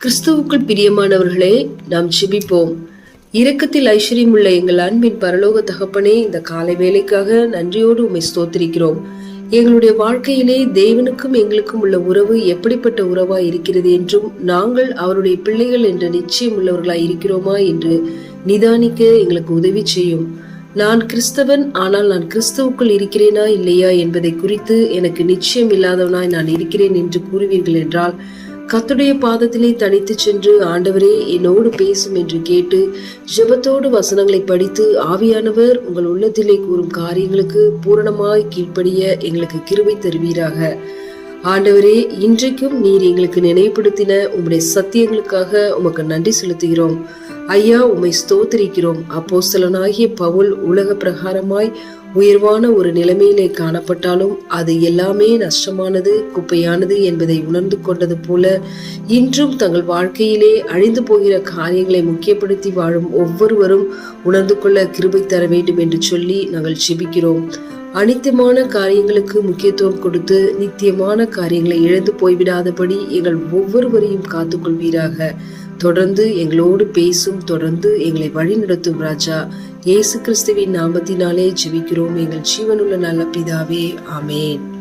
கிறிஸ்துவுக்குள் பிரியமானவர்களே நாம் ஜெபிப்போம். இரக்கத்தில் ஐஸ்வர்யமுள்ள எங்கள் அன்பின் பரலோக தகப்பனே இந்த காலை வேலைக்காக நன்றியோடு உம்மை ஸ்தோத்திரிக்கிறோம். எங்களுடைய வாழ்க்கையிலே தேவனுக்கும் எங்களுக்கும் உள்ள உறவு எப்படிப்பட்ட உறவாய் இருக்கிறது என்றும் நாங்கள் அவருடைய பிள்ளைகள் என்ற நிச்சயம் உள்ளவர்களாய் இருக்கிறோமா என்று நிதானிக்க எங்களுக்கு உதவி செய்யும். நான் கிறிஸ்தவன் ஆனால் நான் கிறிஸ்துவுக்குள் இருக்கிறேனா இல்லையா என்பதை குறித்து எனக்கு நிச்சயம் இல்லாதவனாய் நான் இருக்கிறேன் என்று கூறுவீர்கள் என்றால் கத்துடைய பாதத்திலே தனித்து சென்று ஆண்டவரே என்னோடு பேசும் என்று கேட்டு ஜெபத்தோடு வசனங்களை படித்து ஆவியானவர் உங்கள் உள்ளத்திலே கூறும் காரியங்களுக்கு பூரணமாய் கீழ்ப்படிய எங்களுக்கு கிருபை தருவீராக. ஆண்டவரே இன்றைக்கும் நீர் எங்களுக்கு நினைவுபடுத்தின உம்முடைய சத்தியங்களுக்காக உமக்கு நன்றி செலுத்துகிறோம். ஐயா உம்மை ஸ்தோத்திரிக்கிறோம். சிலனாகிய பவுல் உலக பிரகாரமாய் உயர்வான ஒரு நிலைமையிலே காணப்பட்டாலும் அது எல்லாமே நஷ்டமானது குப்பையானது என்பதை உணர்ந்து கொண்டது போல இன்றும் தங்கள் வாழ்க்கையிலே அழிந்து போகிற காரியங்களை முக்கியப்படுத்தி வாழும் ஒவ்வொருவரும் உணர்ந்து கொள்ள கிருபை தர வேண்டும் என்று சொல்லி நாங்கள் சிபிக்கிறோம் அனித்தியமான காரியங்களுக்கு முக்கியத்துவம் கொடுத்து நித்தியமான காரியங்களை இழந்து போய்விடாதபடி எங்கள் ஒவ்வொருவரையும் காத்துக்கொள்வீராக. தொடர்ந்து எங்களோடு பேசும் தொடர்ந்து எங்களை வழிநடத்தும் ராஜா இயேசு கிறிஸ்துவின் நாமத்தினாலே ஜெபிக்கிறோம். எங்கள் ஜீவனுள்ள நல்ல பிதாவே ஆமேன்.